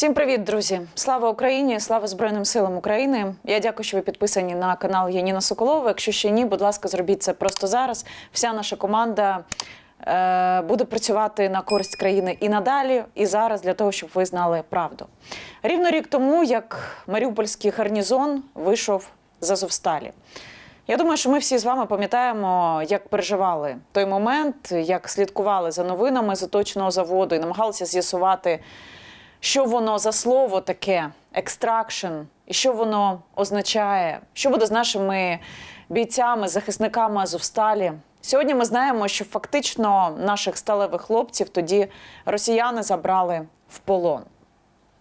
Всім привіт, друзі! Слава Україні! Слава Збройним силам України! Я дякую, що ви підписані на канал Яніна Соколова. Якщо ще ні, будь ласка, зробіть це просто зараз. Вся наша команда е, буде працювати на користь країни і надалі, і зараз для того, щоб ви знали правду. Рівно рік тому, як Маріупольський гарнізон вийшов з Азовсталі. Я думаю, що ми всі з вами пам'ятаємо, як переживали той момент, як слідкували за новинами з оточеного заводу і намагалися з'ясувати, що воно за слово таке екстракшн, і що воно означає, що буде з нашими бійцями, захисниками Азовсталі. Сьогодні ми знаємо, що фактично наших сталевих хлопців тоді росіяни забрали в полон.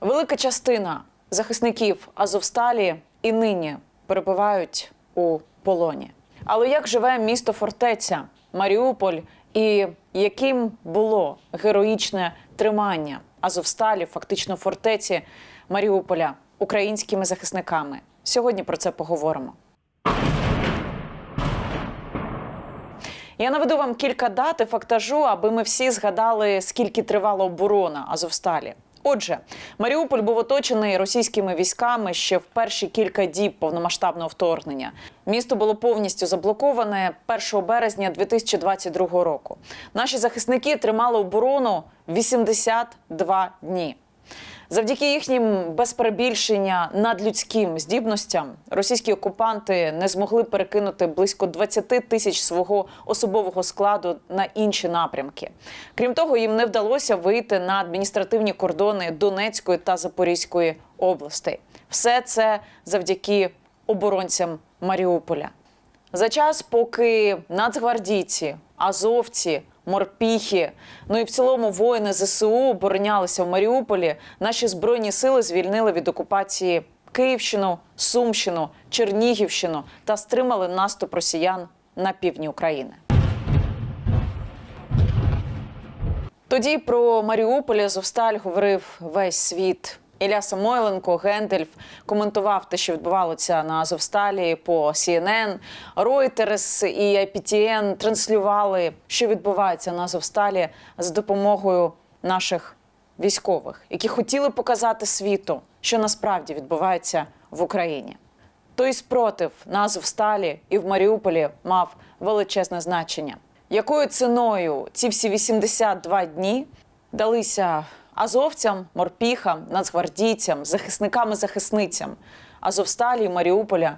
Велика частина захисників Азовсталі і нині перебувають у полоні. Але як живе місто фортеця Маріуполь і яким було героїчне тримання Азовсталі, фактично фортеці Маріуполя українськими захисниками? Сьогодні про це поговоримо. Я наведу вам кілька дат і фактажу, аби ми всі згадали, скільки тривала оборона Азовсталі. Отже, Маріуполь був оточений російськими військами ще в перші кілька діб повномасштабного вторгнення. Місто було повністю заблоковане 1 березня 2022 року. Наші захисники тримали оборону 82 дні. Завдяки їхнім без перебільшення надлюдським здібностям російські окупанти не змогли перекинути близько 20 тисяч свого особового складу на інші напрямки. Крім того, їм не вдалося вийти на адміністративні кордони Донецької та Запорізької областей. Все це завдяки оборонцям Маріуполя. За час, поки нацгвардійці, азовці, морпіхи, ну і в цілому воїни ЗСУ оборонялися в Маріуполі, наші збройні сили звільнили від окупації Київщину, Сумщину, Чернігівщину та стримали наступ росіян на півдні України. Тоді про Маріуполь і Азовсталь говорив весь світ. Ілля Самойленко, Гендельф коментував те, що відбувалося на Азовсталі по CNN. Reuters і IPTN транслювали, що відбувається на Азовсталі за допомогою наших військових, які хотіли показати світу, що насправді відбувається в Україні. Той спротив на Азовсталі і в Маріуполі мав величезне значення. Якою ціною ці всі 82 дні далися азовцям, морпіхам, нацгвардійцям, захисникам і захисницям Азовсталі і Маріуполя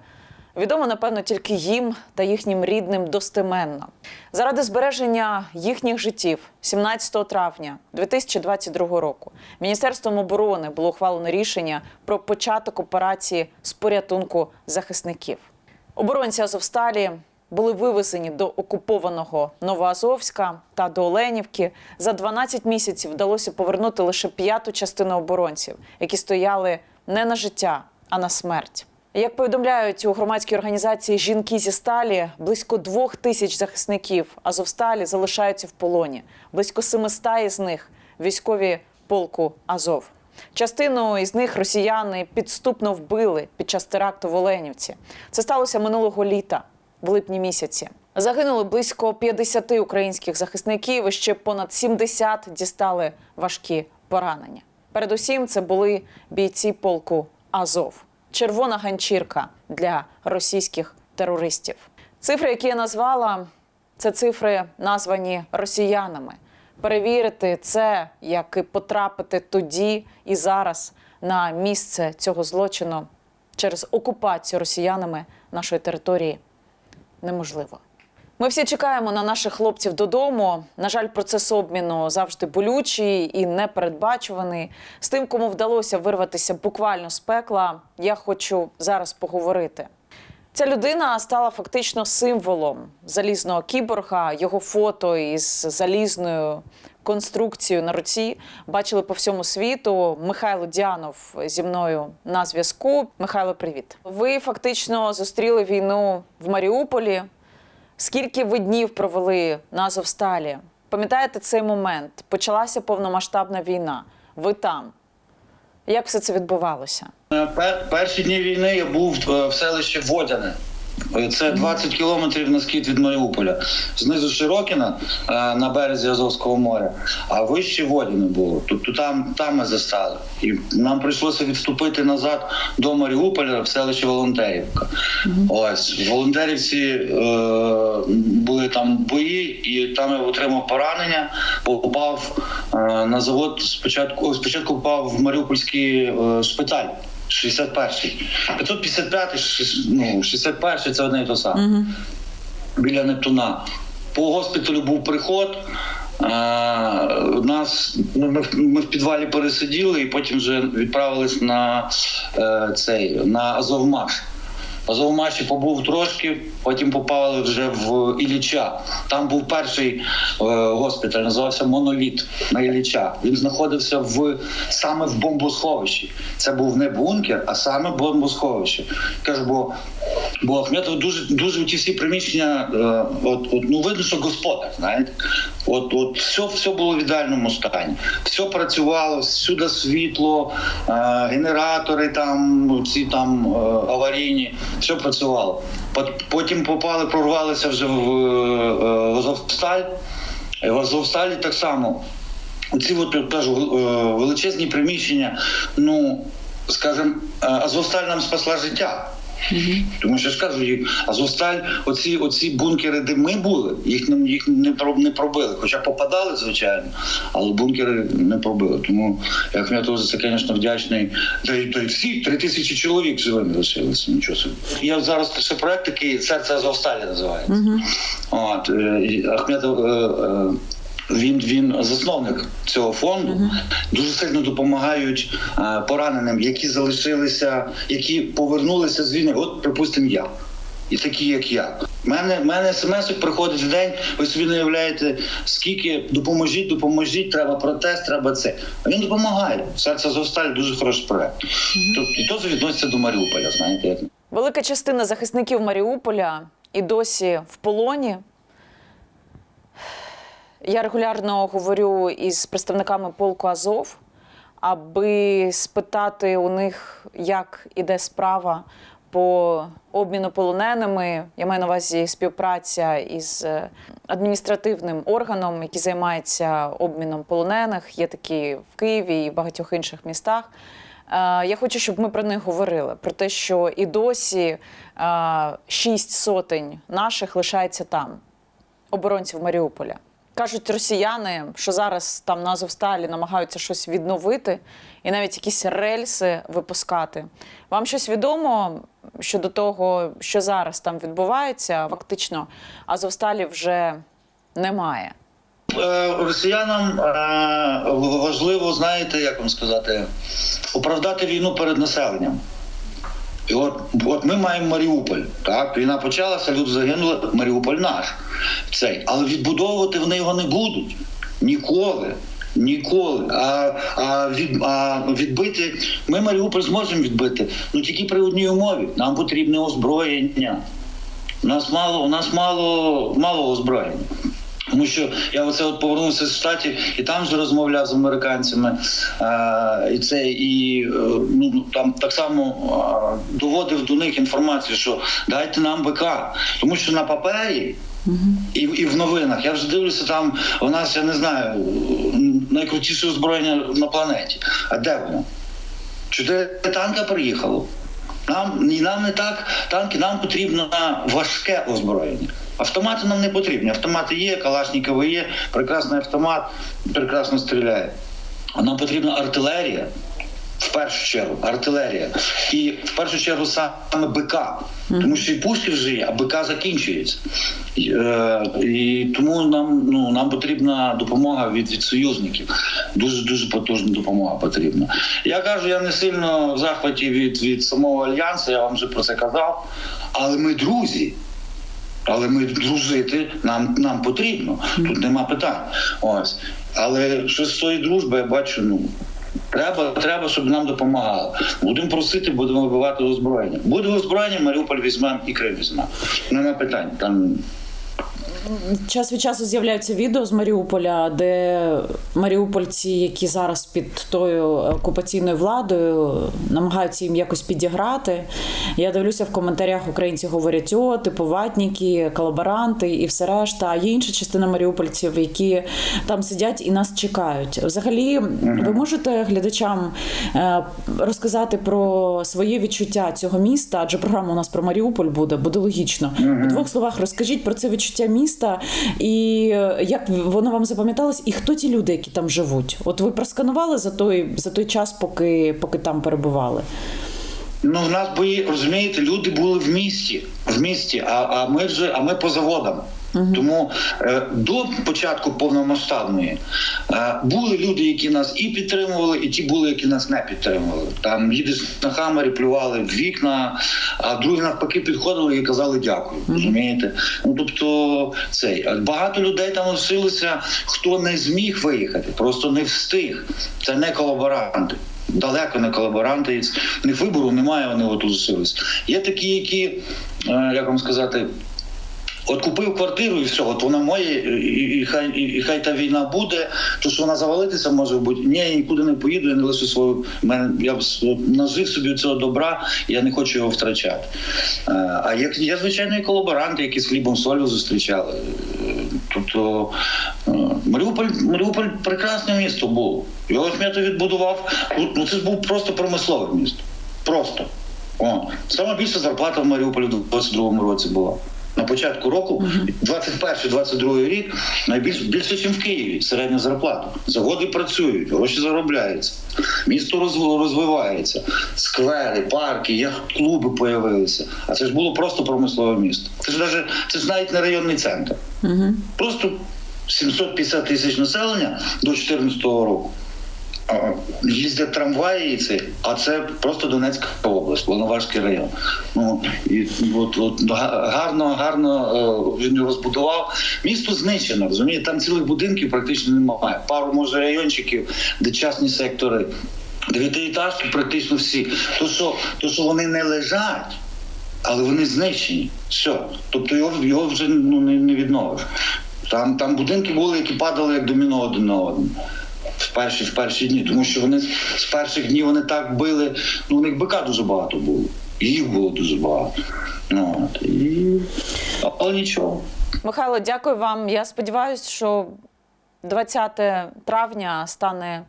відомо, напевно, тільки їм та їхнім рідним достеменно. Заради збереження їхніх життів 17 травня 2022 року Міністерством оборони було ухвалено рішення про початок операції з порятунку захисників. Оборонці Азовсталі були вивезені до окупованого Новоазовська та до Оленівки. За 12 місяців вдалося повернути лише п'яту частину оборонців, які стояли не на життя, а на смерть. Як повідомляють у громадській організації Жінки зі сталі, близько двох тисяч захисників Азовсталі залишаються в полоні. Близько 700 із них військові полку Азов. Частину із них росіяни підступно вбили під час теракту в Оленівці. Це сталося минулого літа, в липні місяці. Загинули близько 50 українських захисників, ще понад 70 дістали важкі поранення. Передусім, це були бійці полку Азов, червона ганчірка для російських терористів. Цифри, які я назвала, це цифри, названі росіянами. Перевірити це, як і потрапити тоді і зараз на місце цього злочину через окупацію росіянами нашої території неможливо. Ми всі чекаємо на наших хлопців додому. На жаль, процес обміну завжди болючий і непередбачуваний. З тим, кому вдалося вирватися буквально з пекла, я хочу зараз поговорити. Ця людина стала фактично символом залізного кіборга. Його фото із залізною конструкцією на руці бачили по всьому світу. Михайло Діанов зі мною на зв'язку. Михайло, привіт. Ви фактично зустріли війну в Маріуполі. Скільки ви днів провели на Азовсталі? Пам'ятаєте цей момент? Почалася повномасштабна війна. Ви там. Як все це відбувалося? Пер- Перші дні війни я був е, в селищі Водяне. Це 20 кілометрів на схід від Маріуполя. Знизу Широкіна е, на березі Азовського моря, а вище воді не було. Тобто там, там ми застали. І нам прийшлося відступити назад до Маріуполя в селище Волонтерівка. Ось Волонтерівці е, були там бої, і там я отримав поранення. Попав е, на завод. Спочатку спочатку попав в Маріупольський е, шпиталь. 61-й. 555-й, шіс- ну, 61-й це одне і те саме. Біля Нептуна. По госпіталю був приход. Е, нас, ну, ми, ми в підвалі пересиділи і потім вже відправились на е, цей на Азовмаш. Азовмаші побув трошки, потім попали вже в Ілліча. Там був перший е, госпіталь, називався Моноліт на Ілліча. Він знаходився в саме в бомбосховищі. Це був не бункер, а саме бомбосховище. Кажу, бо, бо Ахметов дуже дуже ті всі приміщення, е, от, от ну видно, що господар, знаєте. От, от все, все було в ідеальному стані. Все працювало, всюди світло, е, генератори там, ці там аварійні, все працювало. Потім попали, прорвалися вже в, е, в Азовсталь. В Азовсталі так само. Оці от кажу, е, величезні приміщення, ну скажімо, е, Азовсталь нам спасла життя. Тому що я ж кажу, і Азовсталь, оці, оці бункери, де ми були, їх, не- їх не, не пробили. Хоча попадали, звичайно, але бункери не пробили. Тому я Ахметову за це, звісно, вдячний. Та й, та й всі три тисячі чоловік живими лишилися. Нічого собі. Є зараз ще проект такий серце Азовсталі називається. От, е, Ахметов. Він він засновник цього фонду. Дуже сильно допомагають е, пораненим, які залишилися, які повернулися з війни. От, припустимо, я. І такі, як я. У мене, мене смс приходить в день, ви собі не уявляєте, скільки допоможіть, допоможіть, треба протест, треба це. А він допомагає. Серце Зосталь дуже хороший проект. Тобто, і то відноситься до Маріуполя, знаєте, як Велика частина захисників Маріуполя і досі в полоні. Я регулярно говорю із представниками полку Азов, аби спитати у них, як іде справа по обміну полоненими. Я маю на увазі співпраця із е, адміністративним органом, який займається обміном полонених. Є такі в Києві і в багатьох інших містах. Е, Я хочу, щоб ми про них говорили. Про те, що і досі е, шість сотень наших лишається там, оборонців Маріуполя. Кажуть росіяни, що зараз там на Азовсталі намагаються щось відновити і навіть якісь рельси випускати. Вам щось відомо щодо того, що зараз там відбувається? Фактично, Азовсталі вже немає. Е, Росіянам е, важливо, знаєте, як вам сказати, оправдати війну перед населенням. І от, от ми маємо Маріуполь. Так, війна почалася, люди загинули, Маріуполь наш. Цей. Але відбудовувати вони його не будуть. Ніколи. Ніколи. А, а, від, а відбити ми Маріуполь зможемо відбити. Ну тільки при одній умові. Нам потрібне озброєння. У нас мало, у нас мало, мало озброєння. Тому що я оце от повернувся з штатів і там вже розмовляв з американцями. А, і це і е, ну там так само а, доводив до них інформацію, що дайте нам БК, тому що на папері. І, і в новинах я вже дивлюся, там у нас я не знаю найкрутіше озброєння на планеті. А де воно? Чотири танка приїхало. Нам і нам не так танки, нам потрібно важке озброєння. Автомати нам не потрібні. Автомати є, Калашнікови є, прекрасний автомат, прекрасно стріляє. Нам потрібна артилерія. В першу чергу артилерія. І в першу чергу саме БК. Тому що і пушки вже є, а БК закінчується. І, е, і тому нам, ну, нам потрібна допомога від, від союзників. Дуже дуже потужна допомога потрібна. Я кажу, я не сильно в захваті від, від самого альянсу, я вам вже про це казав. Але ми друзі. Але ми дружити нам, нам потрібно. Тут нема питань. Ось. Але що з цієї дружби, я бачу, ну. Треба, треба, щоб нам допомагали. Будемо просити, будемо вибивати озброєння. Буде озброєння, Маріуполь візьмемо і Крим візьмемо. Нема питань. Там час від часу з'являються відео з Маріуполя, де маріупольці, які зараз під тою окупаційною владою, намагаються їм якось підіграти. Я дивлюся в коментарях українці говорять: о, типу ватніки, колаборанти і все решта. А є інша частина маріупольців, які там сидять і нас чекають. Взагалі, ви можете глядачам е, розказати про своє відчуття цього міста? Адже програма у нас про Маріуполь буде, буде логічно. У двох словах розкажіть про це відчуття міста і е, як воно вам запам'яталось, і хто ті люди, які там живуть? От ви просканували за той за той час, поки, поки там перебували? Ну, в нас бої, розумієте, люди були в місті, в місті, а, а ми вже, а ми по заводам. Тому е, до початку повномасштабної е, були люди, які нас і підтримували, і ті були, які нас не підтримували. Там їдеш на хамері, плювали в вікна, а другі навпаки підходили і казали дякую. Розумієте? Ну тобто цей багато людей там лишилося, хто не зміг виїхати, просто не встиг. Це не колаборанти. Далеко не колаборанти, в них вибору немає, вони от лишились. Є такі, які, е, як вам сказати, От купив квартиру і все, от вона моє, і, і, хай і, і хай та війна буде. То що вона завалитися може бути. Ні, я нікуди не поїду, я не лишу свою. Мене я нажив собі цього добра, я не хочу його втрачати. Е, А як є звичайно і колаборанти, які з хлібом солью зустрічали. Тобто е, Маріуполь, Маріуполь прекрасне місто було. Його Ахметов відбудував. Ну це ж був просто промислове місто. Просто. О, саме більша зарплата в Маріуполі в 22-му році була. На початку року, 21-22 рік, найбільш більше, ніж в Києві, середня зарплата. Заводи працюють, гроші заробляються, місто розв- розвивається, сквери, парки, яхт-клуби появилися. А це ж було просто промислове місто. Це ж навіть це ж навіть не районний центр. Угу. Просто 750 тисяч населення до 2014 року. Їздять трамваї, і це, а це просто Донецька область, Волноварський район. Ну і от, от гарно, гарно е, він розбудував. Місто знищено, розумієте, там цілих будинків практично немає. Пару може райончиків, де частні сектори. Дев'ятиэтажки практично всі. То що, то, що вони не лежать, але вони знищені. Все. Тобто його, його вже ну, не, не відновиш. Там, там будинки були, які падали як доміно один на одному. В перші, в перші дні, тому що вони з- перших днів вони так били. Ну, у них бика дуже багато було. Їх було дуже багато. Ну, і... Нічого. Михайло, дякую вам. Я сподіваюся, що 20 травня стане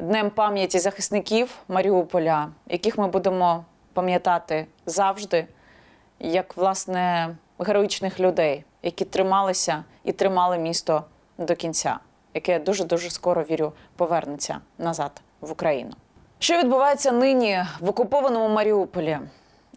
днем пам'яті захисників Маріуполя, яких ми будемо пам'ятати завжди, як власне героїчних людей, які трималися і тримали місто до кінця, яке дуже дуже скоро вірю повернеться назад в Україну. Що відбувається нині в окупованому Маріуполі?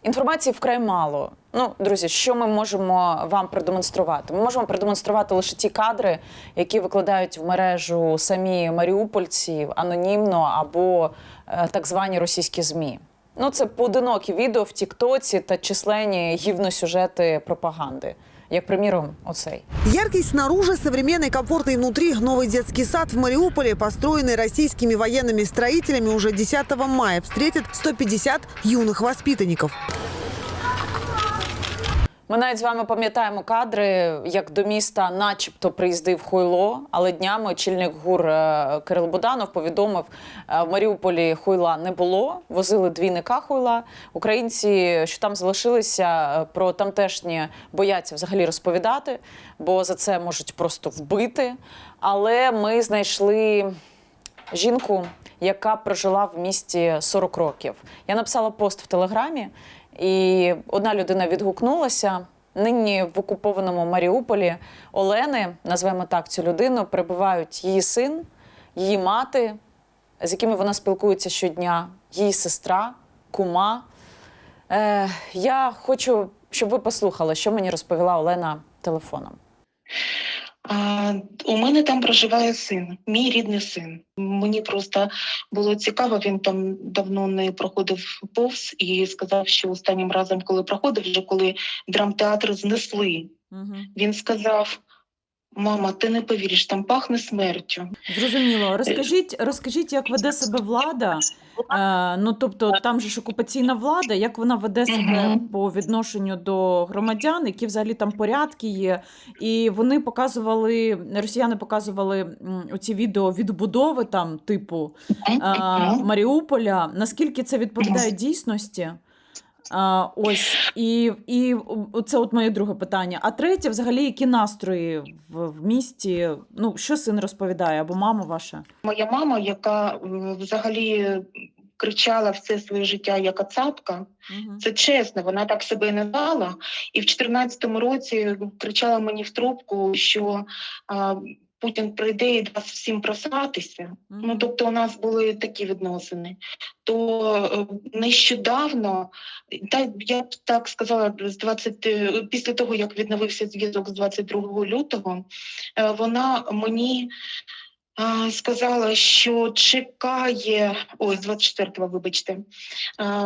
Інформації вкрай мало. Ну, друзі, що ми можемо вам продемонструвати? Ми можемо продемонструвати лише ті кадри, які викладають в мережу самі маріупольці анонімно або е, так звані російські змі. Ну, це поодинокі відео в Тіктоці та численні гівносюжети пропаганди, як приміром, оцей. Яркий снаружи, современный, комфортный внутри. Новый детский сад в Мариуполе, построенный российскими военными строителями уже 10 мая, встретит 150 юных воспитанников. Ми навіть з вами пам'ятаємо кадри, як до міста, начебто, приїздив Хуйло, але днями очільник гур е, Кирил Буданов повідомив, е, в Маріуполі Хуйла не було. Возили двійника Хуйла. Українці, що там залишилися, е, про тамтешні бояться взагалі розповідати, бо за це можуть просто вбити. Але ми знайшли жінку, яка прожила в місті 40 років. Я написала пост в телеграмі, і одна людина відгукнулася. Нині в окупованому Маріуполі Олени, назвемо так цю людину, перебувають її син, її мати, з якими вона спілкується щодня, її сестра, кума. Е, я хочу, щоб ви послухали, що мені розповіла Олена телефоном. А, у мене там проживає син, мій рідний син. Мені просто було цікаво, він там давно не проходив повз і сказав, що останнім разом, коли проходив, вже коли драмтеатр знесли, він сказав: Мама, ти не повіриш, там пахне смертю. Зрозуміло. Розкажіть, розкажіть, як веде себе влада. Е, ну тобто, там же ж окупаційна влада, як вона веде себе Мгм. по відношенню до громадян, які взагалі там порядки є. І вони показували, росіяни показували оці відео відбудови там, типу е, Маріуполя. Наскільки це відповідає дійсності? А, ось і, і це от моє друге питання. А третє, взагалі, які настрої в, в місті? Ну, що син розповідає, або мама ваша? Моя мама, яка взагалі кричала все своє життя як ацапка, Угу. це чесно, вона так себе і назвала. І в 14-му році кричала мені в трубку, що а, Путін прийде і дасть всім просратися. Ну, тобто, у нас були такі відносини. То е, нещодавно, та я б так сказала, з 20, е, після того як відновився зв'язок з 22 лютого, е, вона мені. Сказала, що чекає, ой, з 24-го, вибачте.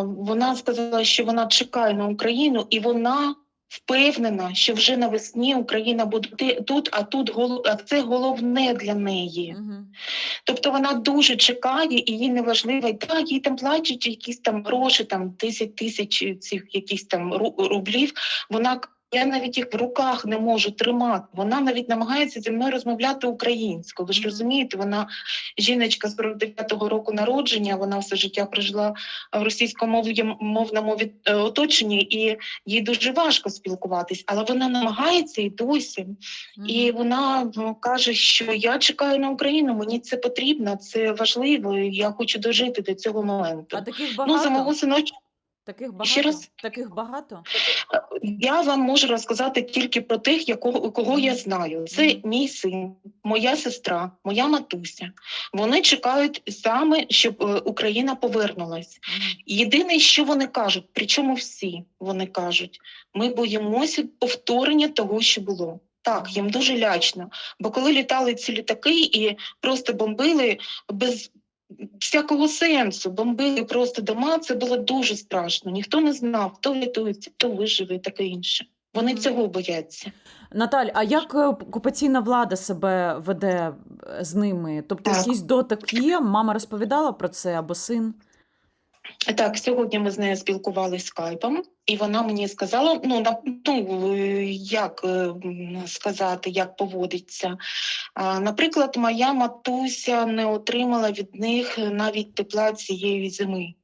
Вона сказала, що вона чекає на Україну, і вона впевнена, що вже навесні Україна буде тут, а тут а це головне для неї. Угу. Тобто вона дуже чекає, і їй не важливо, так, їй там плачуть якісь там гроші, там 10 тисяч цих якісь там рублів. Вона я навіть їх в руках не можу тримати. Вона навіть намагається зі мною розмовляти українською. Ви ж розумієте, вона жіночка 49-го року народження, вона все життя прожила в російськомовному від- е, оточенні, і їй дуже важко спілкуватись, але вона намагається і досі. І вона ну, каже, що я чекаю на Україну, мені це потрібно, це важливо. і Я хочу дожити до цього моменту. А таких Ну, за мого синочка Таких Ще багато? раз? Таких багато? я вам можу розказати тільки про тих, якого кого я знаю. Це мій син, моя сестра, моя матуся. Вони чекають саме, щоб е, Україна повернулась. Єдине, що вони кажуть, причому всі вони кажуть, ми боїмося повторення того, що було. Так, їм дуже лячно. Бо коли літали ці літаки і просто бомбили без всякого сенсу, бомбили просто дома, це було дуже страшно. Ніхто не знав, хто врятується, хто виживе і таке інше. Вони цього бояться. Наталь, а як е, окупаційна влада себе веде е, з ними? Тобто Так. якийсь дотик є? Мама розповідала про це або син? Так, сьогодні ми з нею спілкувалися скайпом, і вона мені сказала: ну на ну е, як е, сказати, як поводиться. Наприклад, моя матуся не отримала від них навіть тепла цієї зими.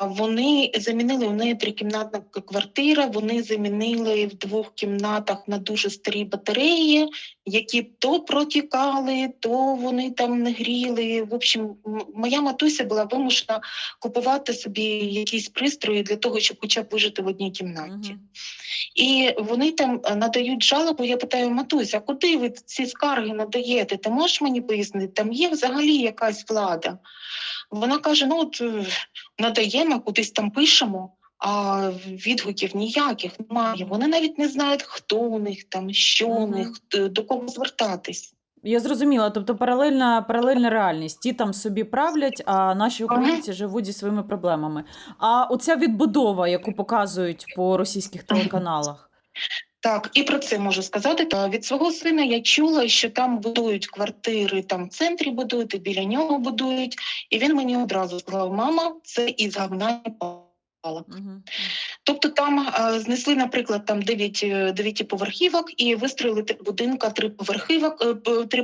Вони замінили у неї трикімнатна квартира. Вони замінили в двох кімнатах на дуже старі батареї, які то протікали, то вони там не гріли. В общем, моя матуся була вимушена купувати собі якісь пристрої для того, щоб хоча б вижити в одній кімнаті. Мгм. І вони там е, надають жалобу. Я питаю, матуся, куди ви ці скарги надаєте? Ти можеш мені пояснити? Там є взагалі якась влада. Вона каже: ну от е, надаємо, кудись там пишемо. А відгуків ніяких немає. Вони навіть не знають, хто у них там, що у них, до кого звертатись. Я зрозуміла, тобто паралельна, паралельна реальність. Ті там собі правлять, а наші українці живуть зі своїми проблемами. А оця відбудова, яку показують по російських телеканалах. Так, і про це можу сказати. Та від свого сина я чула, що там будують квартири, там в центрі будують, і біля нього будують. І він мені одразу сказав: мама, це із палок. Угу. Тобто там е, знесли, наприклад, там 9 дев'ятиповерхівок і вистроїли три будинка, три поверхівок, е, три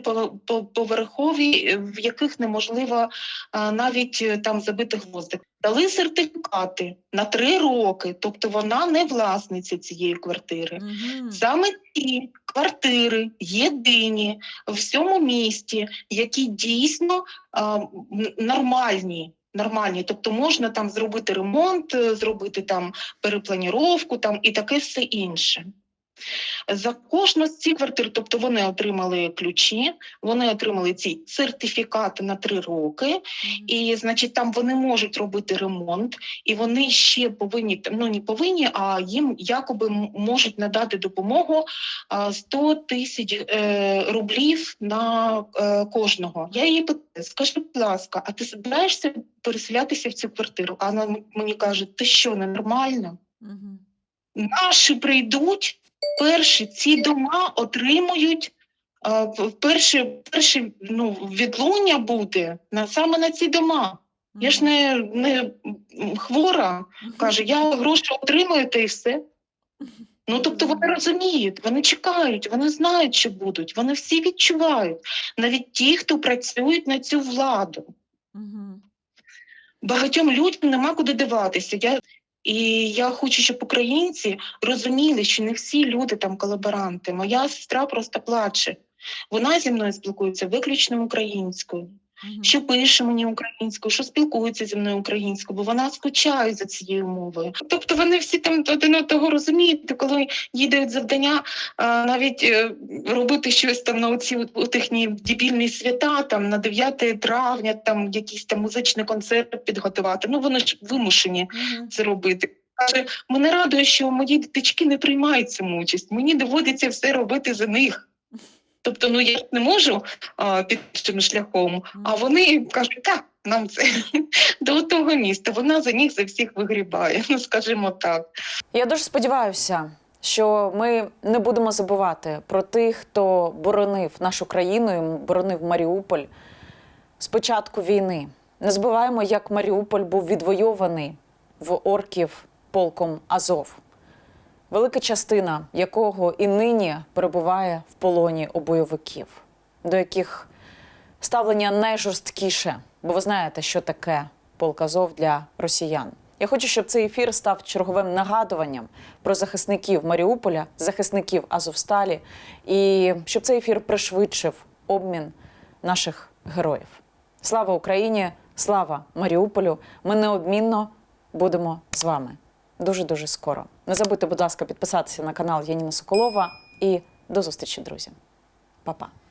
поверхові, е, в яких неможливо е, навіть е, там забити гвоздик. Дали сертифікати на три роки, тобто вона не власниця цієї квартири. Угу. Саме ті квартири єдині в всьому місті, які дійсно м, нормальні. Нормальні, тобто можна там зробити ремонт, е, зробити там перепланіровку там і таке все інше. За кожну з цих квартир, тобто вони отримали ключі, вони отримали ці сертифікати на три роки, і значить там вони можуть робити ремонт, і вони ще повинні ну не повинні, а їм якоби можуть надати допомогу а, 100 тисяч е, рублів на е, кожного. Я її питаю, скажи, будь ласка, а ти збираєшся переселятися в цю квартиру? А вона мені каже: ти що, ненормально? Угу. Наші прийдуть, перші ці дома отримують перше, перше ну, відлуння буде на, саме на ці дома. Я ж не, не хвора, каже, я гроші отримую та і все. Ну, тобто вони розуміють, вони чекають, вони знають, що будуть, вони всі відчувають, навіть ті, хто працюють на цю владу. Багатьом людям нема куди диватися. Я, і я хочу, щоб українці розуміли, що не всі люди там колаборанти. Моя сестра просто плаче. Вона зі мною спілкується виключно українською. Що пише мені українською, що спілкується зі мною українською, бо вона скучає за цією мовою. Тобто вони всі там один одного розуміють, коли їдуть завдання, а, навіть е, робити щось там на оці от, їхні дебільні свята, там на 9 травня, там якийсь там музичний концерт підготувати. Ну вони ж вимушені Мгм. це робити. Каже, мене радує, що мої діточки не приймають цьому участь. Мені доводиться все робити за них. Тобто, ну я не можу а, під цим шляхом, а вони кажуть, так, нам це до того міста. Вона за них за всіх вигрібає. Ну скажімо так. Я дуже сподіваюся, що ми не будемо забувати про тих, хто боронив нашу країну, і боронив Маріуполь з початку війни. Не забуваємо, як Маріуполь був відвойований в орків полком Азов, велика частина якого і нині перебуває в полоні у бойовиків, до яких ставлення найжорсткіше, бо ви знаєте, що таке полк Азов для росіян. Я хочу, щоб цей ефір став черговим нагадуванням про захисників Маріуполя, захисників Азовсталі, і щоб цей ефір пришвидшив обмін наших героїв. Слава Україні! Слава Маріуполю! Ми неодмінно будемо з вами дуже дуже скоро. Не забудьте, будь ласка, підписатися на канал Яніна Соколова і до зустрічі, друзі. Па-па.